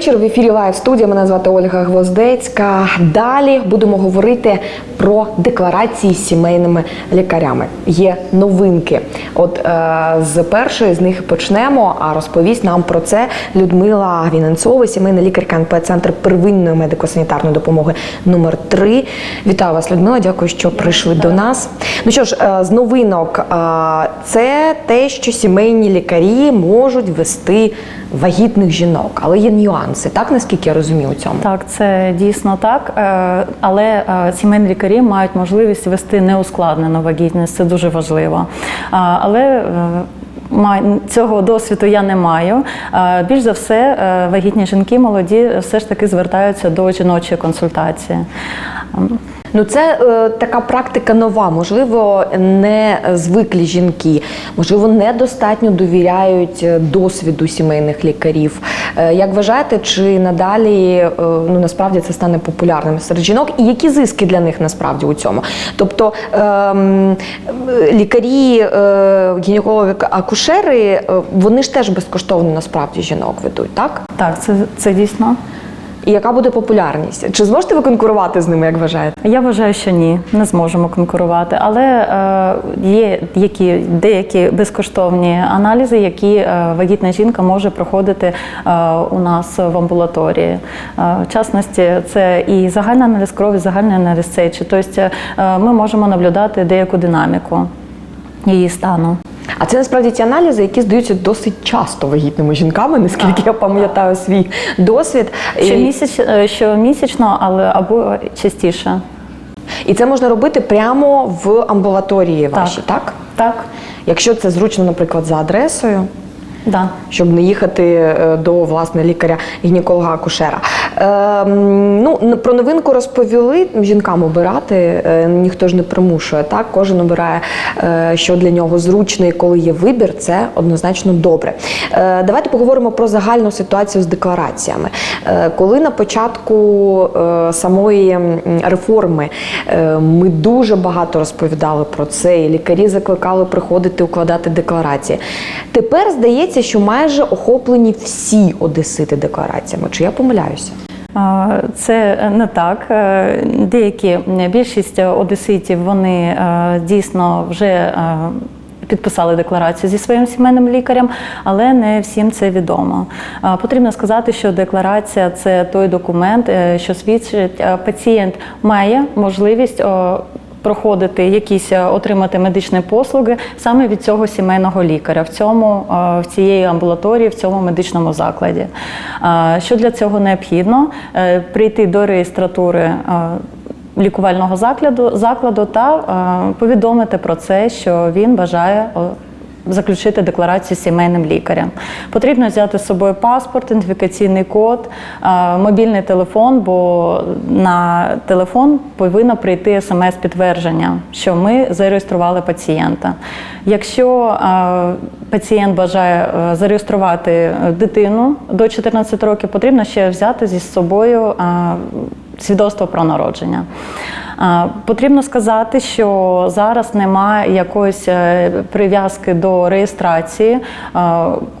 вечір. В ефірі Лайв студія. Мене звати Ольга Гвоздецька. Далі будемо говорити про декларації з сімейними лікарями. Є новинки. От е, з першої з них почнемо. А розповість нам про це Людмила Віненцова, сімейна лікарка НП Центр первинної медико-санітарної допомоги номер 3 Вітаю вас, Людмила. Дякую, що прийшли до нас. Ну що ж, е, з новинок, е, це те, що сімейні лікарі можуть вести вагітних жінок, але є нюанси, так наскільки я розумію у цьому. Так, це дійсно так. Е, Але е, сімейні лікарі мають можливість вести неускладнену вагітність, це дуже важливо. Але е, цього досвіду я не маю. Більш за все, вагітні жінки молоді все ж таки звертаються до жіночої консультації. Ну це е, така практика нова. Можливо, не звиклі жінки, можливо, недостатньо довіряють е, досвіду сімейних лікарів. Е, як вважаєте, чи надалі е, ну насправді це стане популярним серед жінок? І які зиски для них насправді у цьому? Тобто е, лікарі, е, гінекологи, акушери, е, вони ж теж безкоштовно насправді жінок ведуть, так? Так, це, це дійсно. І яка буде популярність? Чи зможете ви конкурувати з ними, як вважаєте? Я вважаю, що ні, не зможемо конкурувати. Але е, є які, деякі безкоштовні аналізи, які е, вагітна жінка може проходити е, у нас в амбулаторії. Е, в частності, це і загальний аналіз крові, загальний аналіз сечі. Тобто е, ми можемо наблюдати деяку динаміку її стану. А це насправді ті аналізи, які здаються досить часто вагітними жінками, наскільки я пам'ятаю свій досвід. Щомісяч, е, щомісячно, але або частіше. і це можна робити прямо в амбулаторії вашій, так? Так, Якщо це зручно, наприклад, за адресою. Да. Щоб не їхати е, до власне лікаря гінеколога акушера Ем, ну про новинку розповіли жінкам обирати. е, ніхто ж не примушує. Так, кожен обирає, е, що для нього зручно, і коли є вибір, це однозначно добре. Е, давайте поговоримо про загальну ситуацію з деклараціями. Е, коли на початку е, самої реформи е, ми дуже багато розповідали про це, і лікарі закликали приходити укладати декларації. Тепер здається, що майже охоплені всі одесити деклараціями. Чи я помиляюся? Це не так. Е, Деякі більшість одеситів вони е, дійсно вже е, підписали декларацію зі своїм сімейним лікарем, але не всім це відомо. Потрібно сказати, що декларація це той документ, що свідчить, пацієнт має можливість. Проходити якісь е, отримати медичні послуги саме від цього сімейного лікаря в цьому е, в цієї амбулаторії, в цьому медичному закладі. Е, Що для цього необхідно? Прийти до реєстратури. Лікувального закладу закладу та повідомити про це, що він бажає заключити декларацію з сімейним лікарем. Потрібно взяти з собою паспорт, ідентифікаційний код, е, мобільний телефон, бо на телефон повинно прийти смс-підтвердження, що ми зареєстрували пацієнта. Якщо е, пацієнт бажає е, зареєструвати дитину до 14 років, потрібно ще взяти зі собою. Свідоцтво про народження. Потрібно сказати, що зараз немає якоїсь е, прив'язки до реєстрації,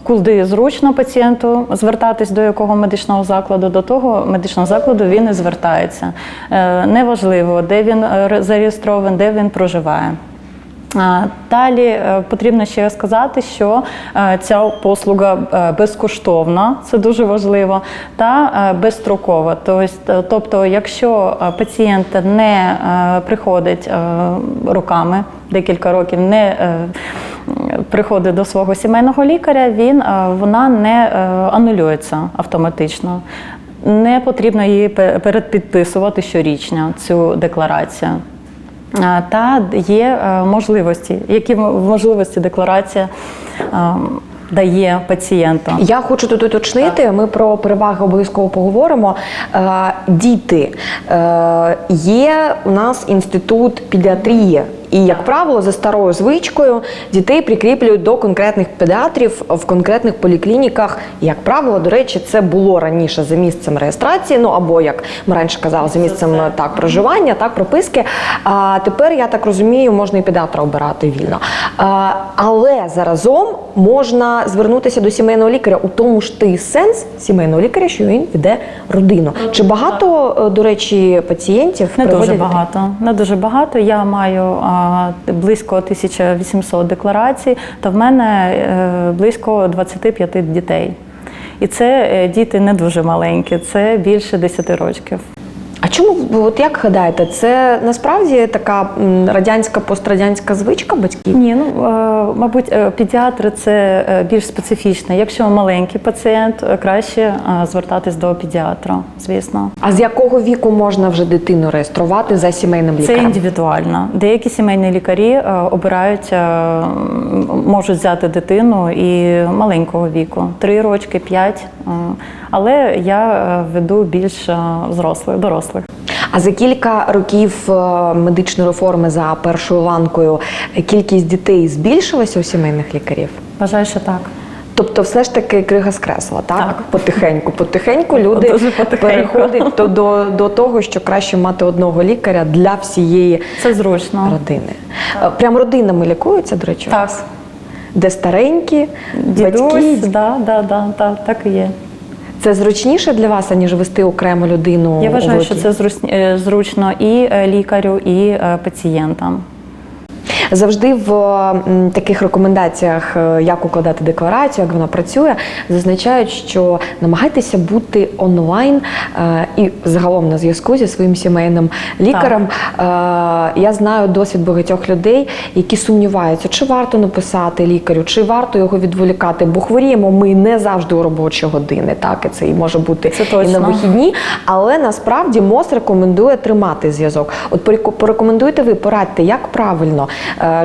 куди зручно пацієнту звертатись до якого медичного закладу, до того медичного закладу він і звертається. Е, Неважливо, де він е, зареєстрований, де він проживає. Далі е, потрібно ще сказати, що е, ця послуга е, безкоштовна, це дуже важливо, та безстрокова. Тобто, тобто, якщо пацієнт не приходить роками, декілька років не приходить до свого сімейного лікаря, він вона не анулюється автоматично. Не потрібно її пе- передпідписувати щорічно цю декларацію. А, Та є е, можливості, які можливості декларація е, дає пацієнту. Я хочу тут уточнити. Ми про переваги обов'язково поговоримо. Е, Діти Е, є у нас інститут педіатрії. І, як правило, за старою звичкою дітей прикріплюють до конкретних педіатрів в конкретних поліклініках. Як правило, до речі, це було раніше за місцем реєстрації, ну або як ми раніше казали, за місцем так проживання, так прописки. А тепер я так розумію, можна і педіатра обирати вільно. А, але заразом можна звернутися до сімейного лікаря у тому ж ти сенс сімейного лікаря, що він веде родину. Чи багато, е, до речі, пацієнтів Не дуже багато. Не дуже багато. Я маю а, близько 1800 декларацій, та в мене е, близько 25 дітей. І це е, діти не дуже маленькі, це більше 10 років. Чому от як гадаєте, це насправді така радянська пострадянська звичка батьків? Ні, ну е, мабуть, е, педіатри це е, більш специфічно. Якщо маленький пацієнт, краще звертатись до педіатра, звісно. А з якого віку можна вже дитину реєструвати за сімейним Це лікарем? індивідуально. Деякі сімейні лікарі обирають, можуть взяти дитину і маленького віку, 3 рочки, 5. Але я е, веду більш е, взрослих, дорослих. А за кілька років е, медичної реформи за першою ланкою кількість дітей збільшилася у сімейних лікарів? Вважаю, що так. Тобто, все ж таки крига скресла, так? Так. Потихеньку, потихеньку люди потихеньку. переходять до, до, до того, що краще мати одного лікаря для всієї Це зручно. родини. Е, Прям родинами лікуються, до речі, Так. де старенькі, Дідусь, батьки. да, да, да, да, так і є. Це зручніше для вас, аніж вести окрему людину. Я вважаю, що це е, зручно і е, лікарю, і е, пацієнтам. Завжди в таких рекомендаціях, е, як укладати декларацію, як вона працює, зазначають, що намагайтеся бути онлайн е, і загалом на зв'язку зі своїм сімейним лікарем. Е, Я знаю досвід багатьох людей, які сумніваються, чи варто написати лікарю, чи варто його відволікати, бо хворіємо ми не завжди у робочі години. Так, і це і може бути Це і на вихідні, але насправді МОЗ рекомендує тримати зв'язок. От порекомендуйте ви, порадьте, як правильно,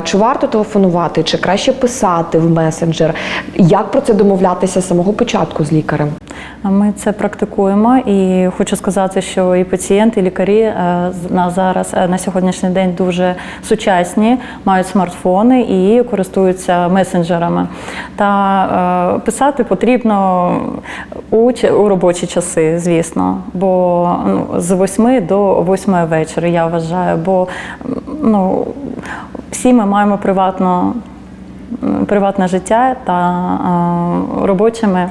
чи варто телефонувати, чи краще писати в месенджер, як про це домовлятися з самого початку з лікарем. Ми це практикуємо, і хочу сказати, що і пацієнти, і лікарі е, на зараз е, на сьогоднішній день дуже сучасні, мають смартфони і користуються месенджерами. Та е, писати потрібно у, у робочі часи, звісно, бо ну, з 8 до 8 вечора я вважаю, бо ну, всі ми маємо приватно приватне життя та е, робочими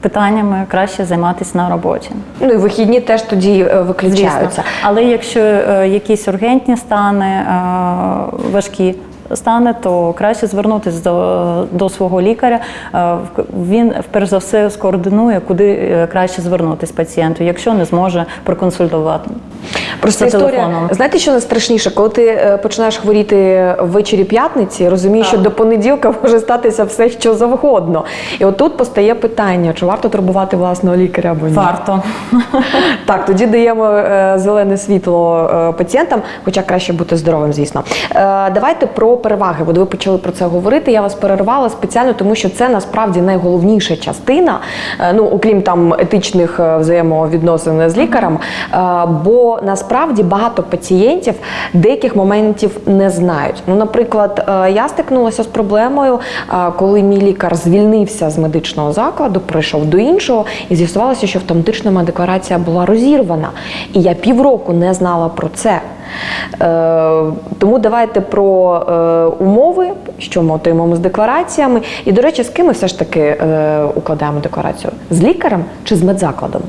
питаннями краще займатися на роботі. Ну і вихідні теж тоді е, виключаються. Звісно. Але якщо е, якісь ургентні стани, е, важкі стани, то краще звернутися до, до свого лікаря. Е, Він перш за все скоординує, куди е, краще звернутися пацієнту, якщо не зможе проконсультувати. Просто історія, телефоном. знаєте, що найстрашніше, коли ти е, починаєш хворіти ввечері п'ятниці, розумієш, що до понеділка може статися все, що завгодно. І отут постає питання, чи варто турбувати власного лікаря або ні. Варто. Так, тоді даємо зелене світло пацієнтам, хоча краще бути здоровим, звісно. Давайте про переваги. Бо ви почали про це говорити. Я вас перервала спеціально, тому що це насправді найголовніша частина, е, ну окрім там етичних е, взаємовідносин з лікарем. Е, бо насправді багато пацієнтів деяких моментів не знають. Ну, наприклад, я стикнулася з проблемою, коли мій лікар звільнився з медичного закладу, прийшов до іншого, і з'ясувалося, що автоматична декларація була розірвана. І я півроку не знала про це. Тому давайте про умови, що ми отримуємо з деклараціями. І, до речі, з ким ми все ж таки е, укладаємо декларацію? З лікарем чи з медзакладом?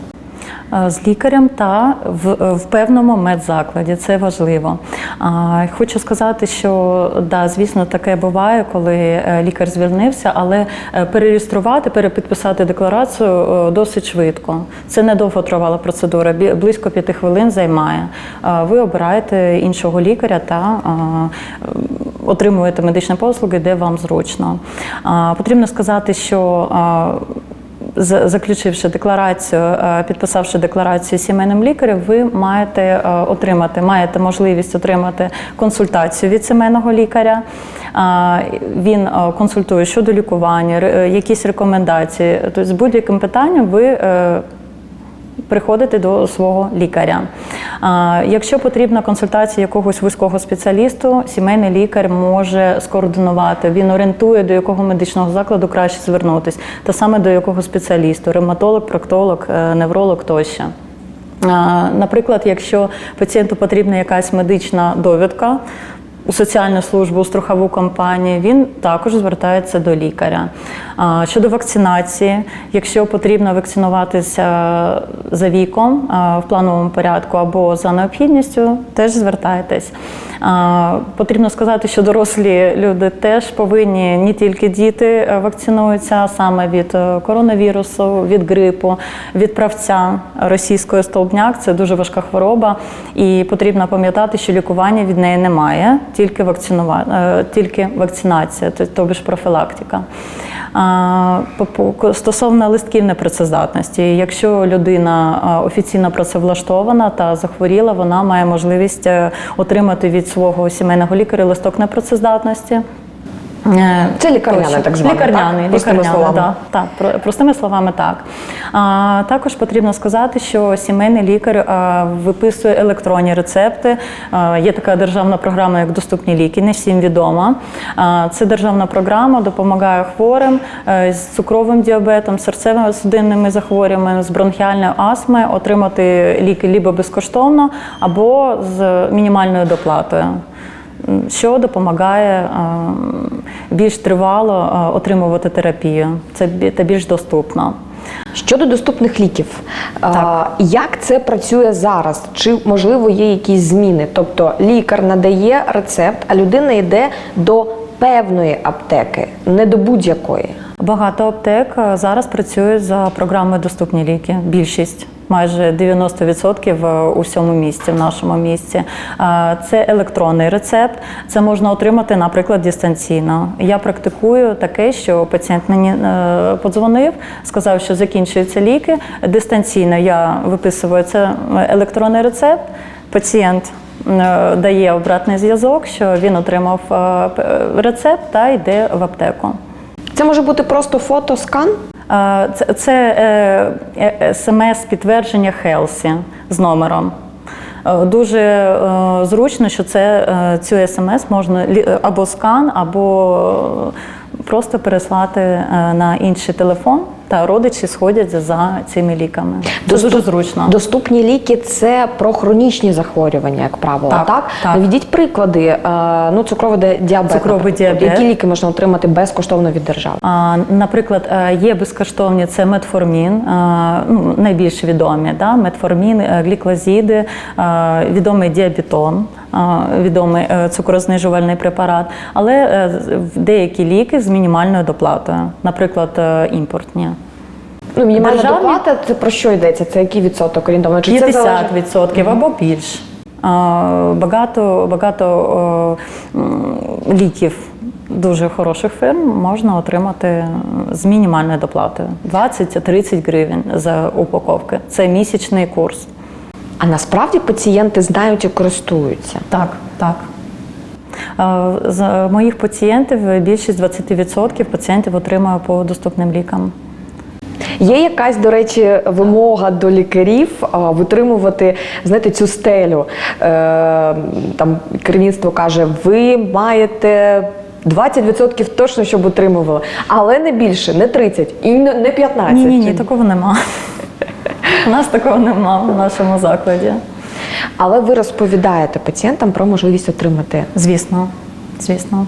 Е, З лікарем та в, в певному медзакладі це важливо. А, Хочу сказати, що да, звісно, таке буває, коли е, лікар звільнився, але е, перереєструвати, перепідписати декларацію е, досить швидко. Це недовго тривала процедура, близько п'яти хвилин займає. Е, Ви обираєте іншого лікаря та е, отримуєте медичні послуги, де вам зручно. Потрібно сказати, що заключивши декларацію, підписавши декларацію сімейним лікарем, ви маєте отримати, маєте можливість отримати консультацію від сімейного лікаря. Він консультує щодо лікування, якісь рекомендації. Тобто з будь-яким питанням ви е, приходити до свого лікаря. Якщо потрібна консультація якогось вузького спеціалісту, сімейний лікар може скоординувати. Він орієнтує, до якого медичного закладу краще звернутися, та саме до якого спеціалісту ревматолог, проктолог, е, невролог тощо. Наприклад, якщо пацієнту потрібна якась медична довідка у соціальну службу, у страхову компанію, він також звертається до лікаря. Щодо вакцинації, якщо потрібно вакцинуватися за віком в плановому порядку або за необхідністю, теж звертайтесь. Потрібно сказати, що дорослі люди теж повинні не тільки діти е, вакцинуються саме від е, коронавірусу, від грипу, від правця російської столбняк. Це дуже важка хвороба, і потрібно пам'ятати, що лікування від неї немає, тільки вакцинува... е, тільки вакцинація, тобто профілактика. Стосовно листків непрацездатності, якщо людина офіційно працевлаштована та захворіла, вона має можливість е, отримати від свого сімейного лікаря листок непрацездатності. Е, Це лікарняне, так зване, Лікарняний, так? Простими лікарняний, словами. да, так, про- простими словами, так. А, також потрібно сказати, що сімейний лікар а, виписує електронні рецепти. А, є така державна програма, як доступні ліки, не всім відома. А, це державна програма допомагає хворим е, з цукровим діабетом, серцево-судинними захворюваннями, з бронхіальною астмою отримати ліки либо безкоштовно, або з мінімальною доплатою що допомагає е, більш тривало е, отримувати терапію. Це більш доступно. Щодо доступних ліків, а, як це працює зараз? Чи можливо є якісь зміни? Тобто лікар надає рецепт, а людина йде до певної аптеки, не до будь-якої. Багато аптек е, зараз працюють за програмою Доступні ліки. Більшість. Майже 90% у всьому місті, в нашому місті. Е, Це електронний рецепт. Це можна отримати, наприклад, дистанційно. Я практикую таке, що пацієнт мені е, подзвонив, сказав, що закінчуються ліки. Дистанційно я виписую це електронний рецепт. Пацієнт е, дає обратний зв'язок, що він отримав е, рецепт та йде в аптеку. Це може бути просто фото, скан? Е, Це, е, е, смс-підтвердження Хелсі з номером. Е, Дуже зручно, що це цю смс можна або скан, або просто переслати на інший телефон, та родичі сходять за цими ліками. Це Доступ- дуже зручно. Доступні ліки це про хронічні захворювання, як правило. Так, Так, так. наведіть приклади. е, Ну, цукровий діабет. Цукровий діабет. Які ліки можна отримати безкоштовно від держави? А, Наприклад, е, є безкоштовні це метформін, е, ну, найбільш відомі, да? метформін, гліклозіди, відомий діабетон, відомий е, цукрознижувальний препарат, але е, деякі ліки з мінімальною доплатою, наприклад, е, імпортні. Ну, мінімальна Державні- доплата це про що йдеться? Це який відсоток орієнтовно? Чи це залежить? 50% або більш. Багато, багато ліків дуже хороших фірм можна отримати з мінімальною доплатою 20-30 гривень за упаковки. Це місячний курс. А насправді пацієнти знають і користуються. Так, так. Е, З моїх пацієнтів більшість 20% пацієнтів отримує по доступним лікам. Є якась, до речі, вимога до лікарів витримувати знаєте, цю стелю. Е, там керівництво каже, ви маєте 20% точно, щоб утримували, але не більше, не 30% і не не 15. Ні, ні, ні, такого нема. У нас такого нема в нашому закладі. Але ви розповідаєте пацієнтам про можливість отримати. Звісно, звісно.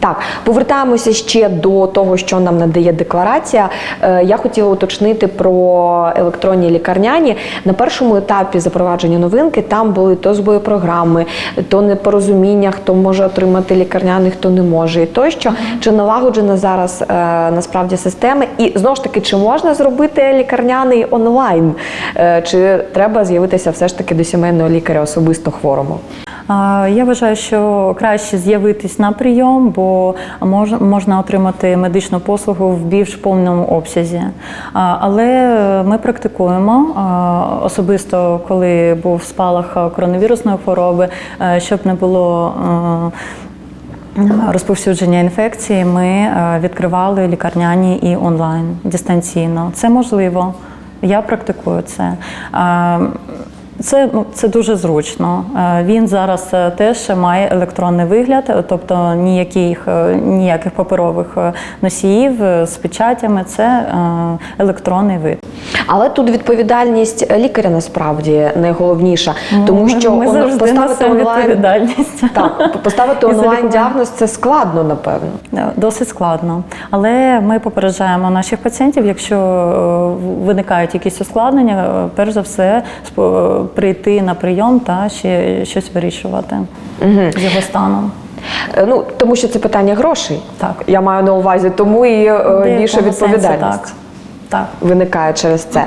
Так, повертаємося ще до того, що нам надає декларація. Е, Я хотіла уточнити про електронні лікарняні. На першому етапі запровадження новинки там були то збої програми, то непорозуміння, хто може отримати лікарняний, хто не може, і тощо. Чи налагоджена зараз е, насправді система? І знову ж таки, чи можна зробити лікарняний онлайн? Е, Чи треба з'явитися все ж таки до сімейного лікаря особисто хворому? Я вважаю, що краще з'явитись на прийом, бо можна отримати медичну послугу в більш повному обсязі. Але ми практикуємо особисто, коли був спалах коронавірусної хвороби, е, щоб не було. е, Розповсюдження інфекції ми е, відкривали лікарняні і онлайн дистанційно. Це можливо. Я практикую це. Це, ну, це дуже зручно. Е, Він зараз е, теж має електронний вигляд, е, тобто ніяких, ніяких паперових носіїв з печатями. Це електронний вид. Але тут відповідальність лікаря насправді найголовніша, тому що ми он- поставити онлайн відповідальність. так, поставити онлайн діагноз це складно, напевно. Досить складно. Але ми попереджаємо наших пацієнтів, якщо виникають якісь ускладнення, перш за все прийти на прийом та ще щось вирішувати з його станом. Е, Ну тому що це питання грошей. Так. Я маю на увазі, тому і більше відповідальність. сенсі. Так. Так. Виникає через це.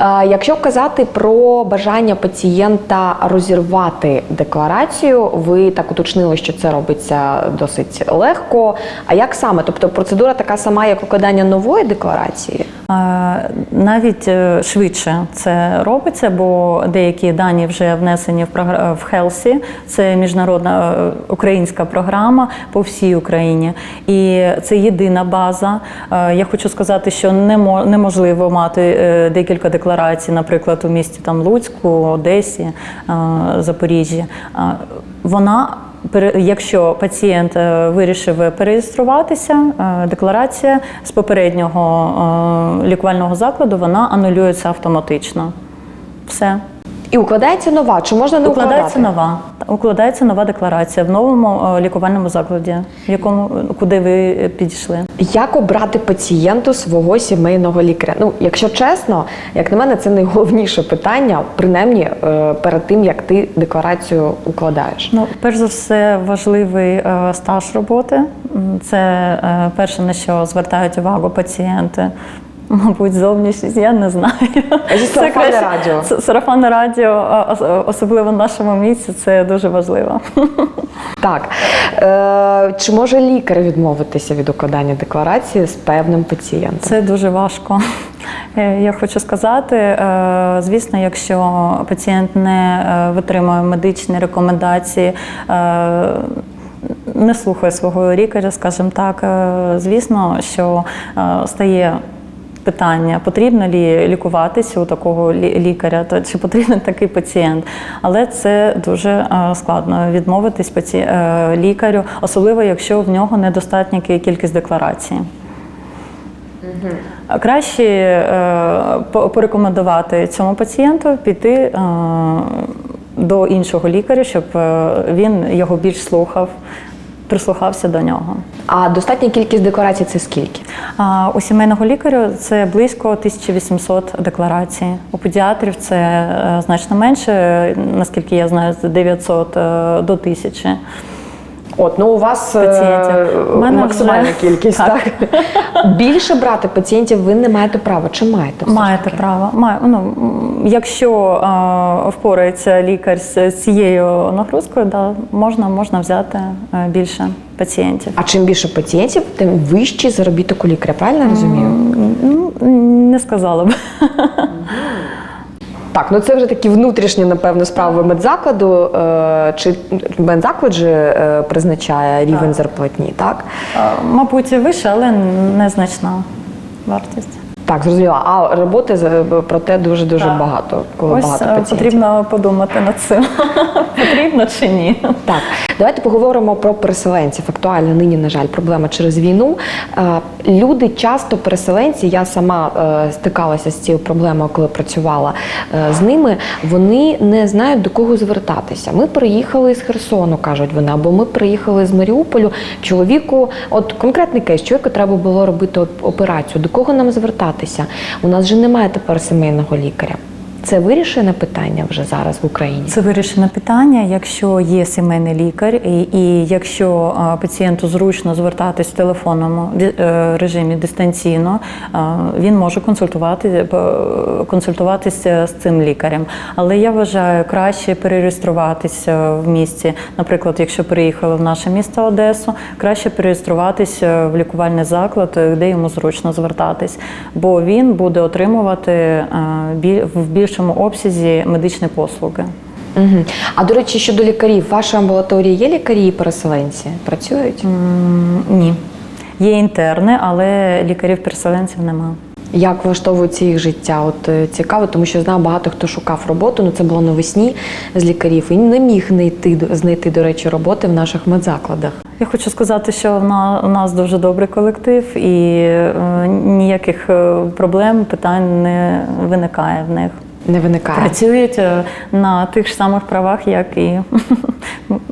Е, Якщо казати про бажання пацієнта розірвати декларацію, ви так уточнили, що це робиться досить легко. А як саме? Тобто процедура така сама, як укладання нової декларації? Навіть е, швидше це робиться, бо деякі дані вже внесені в в Хелсі. Це міжнародна е, українська програма по всій Україні. І це єдина база. Е, Я хочу сказати, що не немо- неможливо мати е, декілька декларацій, наприклад, у місті там Луцьку, Одесі, е, Запоріжжі. Е, Вона Якщо пацієнт вирішив перереєструватися, декларація з попереднього лікувального закладу вона анулюється автоматично. Все. І укладається нова, чи можна не Укладається укладати? нова. Укладається нова декларація в новому е, лікувальному закладі, в якому куди ви е, підійшли. Як обрати пацієнту свого сімейного лікаря? Ну, якщо чесно, як на мене, це найголовніше питання, принаймні е, перед тим як ти декларацію укладаєш. Ну, перш за все, важливий е, стаж роботи. Це е, перше, на що звертають увагу пацієнти. Мабуть, зовнішність, я не знаю. А сарафанне краще- радіо? Сарафанне радіо, особливо в нашому місці, це дуже важливо. Так е, чи може лікар відмовитися від укладання декларації з певним пацієнтом? Це дуже важко. Е, Я хочу сказати, е, звісно, якщо пацієнт не е, витримує медичні рекомендації, не слухає свого лікаря, скажімо так, звісно, що стає. Питання, потрібно лі лікуватися у такого лікаря, то чи потрібен такий пацієнт. Але це дуже е, складно відмовитись паці... е, лікарю, особливо якщо в нього недостатня кількість декларацій. Краще е, порекомендувати цьому пацієнту піти е, до іншого лікаря, щоб е, він його більш слухав, прислухався до нього. А достатня кількість декларацій це скільки? А у сімейного лікаря це близько 1800 декларацій. У педіатрів це е, значно менше, наскільки я знаю, з 900 е, до 1000. От ну у вас е, Пацієнтів. Максимальна вже- кількість, так. так. Більше брати пацієнтів ви не маєте права. Чи маєте? Маєте право. Має, ну, якщо е, впорається лікар з цією нагрузкою, да, можна, можна взяти е, більше пацієнтів. А чим більше пацієнтів, тим вищий заробіток у лікаря. Правильно розумію? Ну, не сказала б. Так, ну це вже такі внутрішні, напевно, справи медзакладу. Е, чи медзаклад же е, призначає рівень зарплатні, так? Е, Мабуть, вище, але незначна вартість. Так, зрозуміло. А роботи проте дуже дуже Так. багато, коли Ось багато пацієнтів. потрібно подумати над цим. Потрібно чи ні? Так, давайте поговоримо про переселенців. Актуальна нині, на жаль, проблема через війну. Люди часто переселенці, я сама е, стикалася з цією проблемою, коли працювала е, з ними. Вони не знають до кого звертатися. Ми приїхали з Херсону, кажуть вони, або ми приїхали з Маріуполю. Чоловіку, от конкретний кейс, чоловіку треба було робити операцію. До кого нам звертатися? У нас же немає тепер сімейного лікаря. Це вирішене питання вже зараз в Україні. Це вирішене питання. Якщо є сімейний лікар, і, і якщо пацієнту зручно звертатись в телефонному е, режимі дистанційно, він може консультувати консультуватися з цим лікарем. Але я вважаю краще перереєструватися в місті. Наприклад, якщо приїхали в наше місто Одесу, краще перереєструватися в лікувальний заклад, е, де йому зручно звертатись, бо він буде отримувати е, в більшому обсязі медичні послуги. Угу. А до речі, щодо лікарів, в вашій амбулаторії є лікарі і переселенці? Працюють? М, Ні. Є інтерни, але лікарів-переселенців немає. Як влаштовується їх життя? От е, цікаво, тому що знаю, багато хто шукав роботу. Ну це було навесні з лікарів і не міг знайти знайти, до речі, роботи в наших медзакладах. Я хочу сказати, що у нас дуже добрий колектив і е, ніяких е, проблем, питань не виникає в них. Не виникає. Працюють е, на тих ж самих правах, як і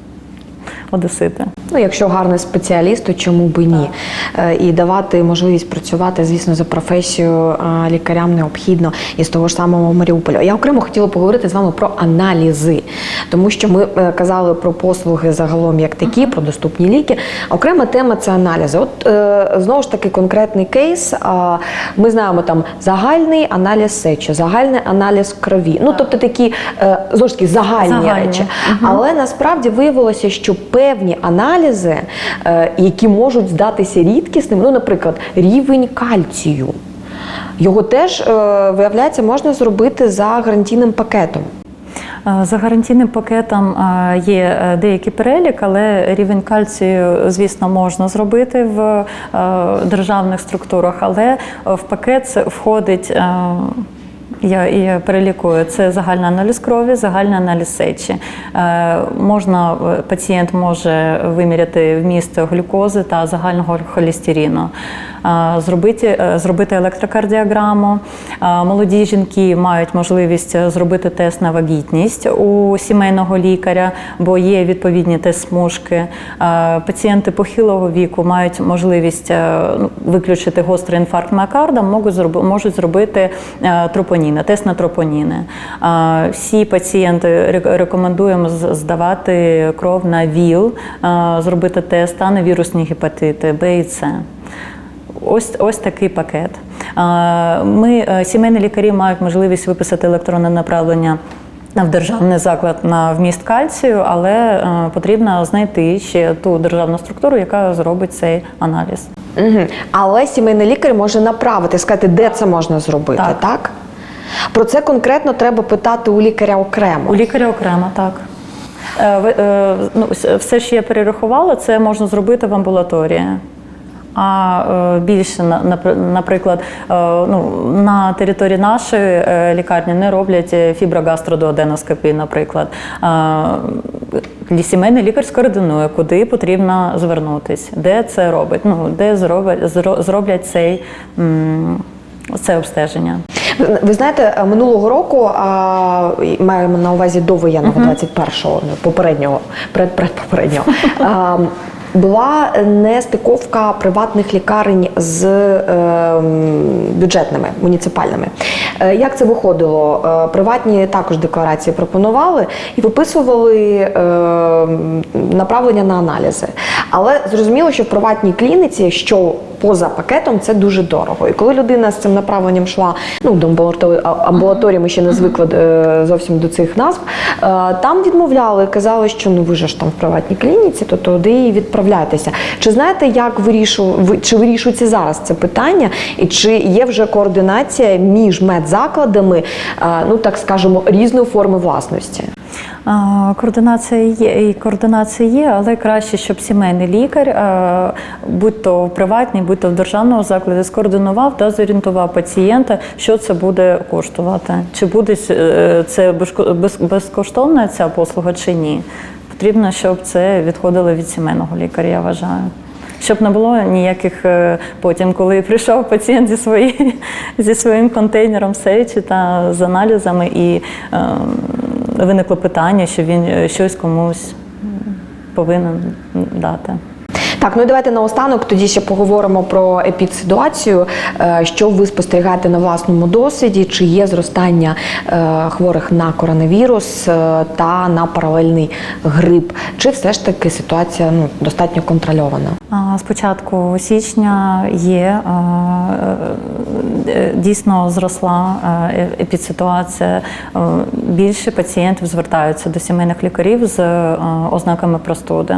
одесити. Ну, якщо гарний спеціаліст, то чому би ні? Е, І давати можливість працювати, звісно, за професією е, лікарям необхідно і з того ж самого Маріуполя. Я окремо хотіла поговорити з вами про аналізи, тому що ми е, казали про послуги загалом як такі, про доступні ліки. Окрема тема це аналізи. От знову ж таки конкретний кейс. Ми знаємо там загальний аналіз сечі, загальний аналіз крові. Ну тобто такі знову ж таки загальні, Загальні. речі. Але насправді виявилося, що певні аналізи, е, які можуть здатися рідкісними, ну, наприклад, рівень кальцію. Його теж е, виявляється можна зробити за гарантійним пакетом. Е, За гарантійним пакетом є деякий перелік, але рівень кальцію, звісно, можна зробити в державних структурах, але в пакет входить. Я, я перелікую це загальний аналіз крові, загальний аналіз сечі. Е, можна е, пацієнт може виміряти вміст глюкози та загального холестерину. Е, зробити, е, зробити електрокардіограму. Е, Молоді жінки мають можливість зробити тест на вагітність у сімейного лікаря, бо є відповідні тест-смужки. Е, Пацієнти похилого віку мають можливість ну, виключити гострий інфаркт міокарда, можуть зроби- можуть зробити е, тропоніни, тест на тропоніни. Всі пацієнти ре- рекомендуємо здавати кров на ВІЛ, зробити тест та на вірусні гепатити Б і С. Ось ось такий пакет. Ми е, сімейні лікарі мають можливість виписати електронне направлення. В державний заклад на вміст кальцію, але е, потрібно знайти ще ту державну структуру, яка зробить цей аналіз. Угу. Але сімейний лікар може направити, сказати, де це можна зробити, так? Так. Про це конкретно треба питати у лікаря окремо. У лікаря окремо, так. Е, е, Ну, все, що я перерахувала, це можна зробити в амбулаторії. А е, більше, наприклад, ну, на території нашої лікарні не роблять фіброгастродуоденоскопію, наприклад. Сімейний лікар скоординує, куди потрібно звернутися, де це робить, ну, де зроблять, цей, це обстеження. Ви- знаєте, е, минулого року а, маємо на увазі довоєнного 21-го, не, попереднього, предпредпопереднього. Була нестиковка приватних лікарень з е, бюджетними, муніципальними. Е, Як це виходило? Е, Приватні також декларації пропонували і виписували направлення на аналізи. Але зрозуміло, що в приватній клініці, що поза пакетом, це дуже дорого. І коли людина з цим направленням йшла, ну до амбулаторії, ми ще не звикли зовсім до цих назв. Там відмовляли, казали, що ну ви ж там в приватній клініці, то туди і відправляйтеся. Чи знаєте, як вирішу, ви- чи вирішується зараз це питання, і чи є вже координація між медзакладами, ну так скажемо, різної форми власності? Координація є, і координація є, але краще, щоб сімейний лікар, будь то в приватній, будь то в державному закладі, скоординував та зорієнтував пацієнта, що це буде коштувати. Чи буде е, це безкоштовна ця послуга чи ні. Потрібно, щоб це відходило від сімейного лікаря, я вважаю. Щоб не було ніяких е, потім, коли прийшов пацієнт зі, свої, зі своїм контейнером сечі та з аналізами, і е, виникло питання, що він е, щось комусь повинен дати. Так, ну і давайте наостанок тоді ще поговоримо про епідситуацію. Е, Що ви спостерігаєте на власному досвіді? Чи є зростання е, хворих на коронавірус е, та на паралельний грип? Чи все ж таки ситуація ну, достатньо контрольована? А, З початку січня є дійсно зросла епідситуація. Більше пацієнтів звертаються до сімейних лікарів з ознаками простуди.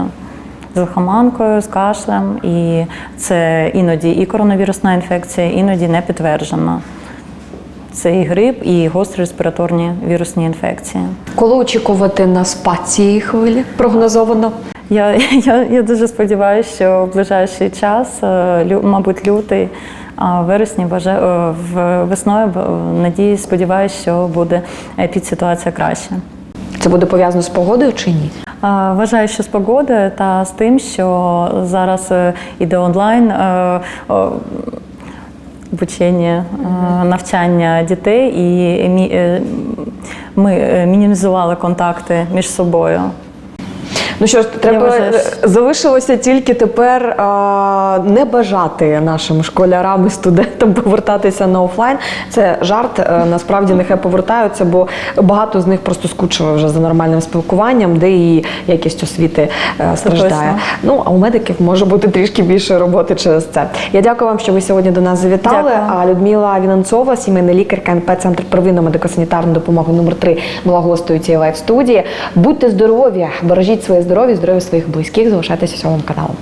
З лихоманкою, з кашлем, і це іноді і коронавірусна інфекція, іноді не підтверджена. Це і грип, і гострі респіраторні вірусні інфекції. Коли очікувати на спад цієї хвилі прогнозовано? Я, я, я дуже сподіваюся, що в ближайший час, е, мабуть, лютий, А в вересні е, весною б- надіюсь, сподіваюся, що буде е, підситуація краще. Це буде пов'язано з погодою чи ні? Вважаю, що з погодою та з тим, що зараз е, іде онлайн е, обучення, е, навчання дітей, і ми мінімізували контакти між собою. Ну що ж, треба залишилося тільки тепер а, не бажати нашим школярам і студентам повертатися на офлайн. Це жарт. е, Насправді нехай повертаються, бо багато з них просто скучили вже за нормальним спілкуванням, де і якість освіти е, страждає. Ну а у медиків може бути трішки більше роботи через це. Я дякую вам, що ви сьогодні до нас завітали. Дякую. А Людмила Вінанцова, сімейна лікарка НП Центр первинної медико-санітарної допомоги номер 3 була гостею цієї лайв студії. Будьте здорові, бережіть своє здоров'я, здоров'я своїх близьких. Залишайтеся сьомим каналом.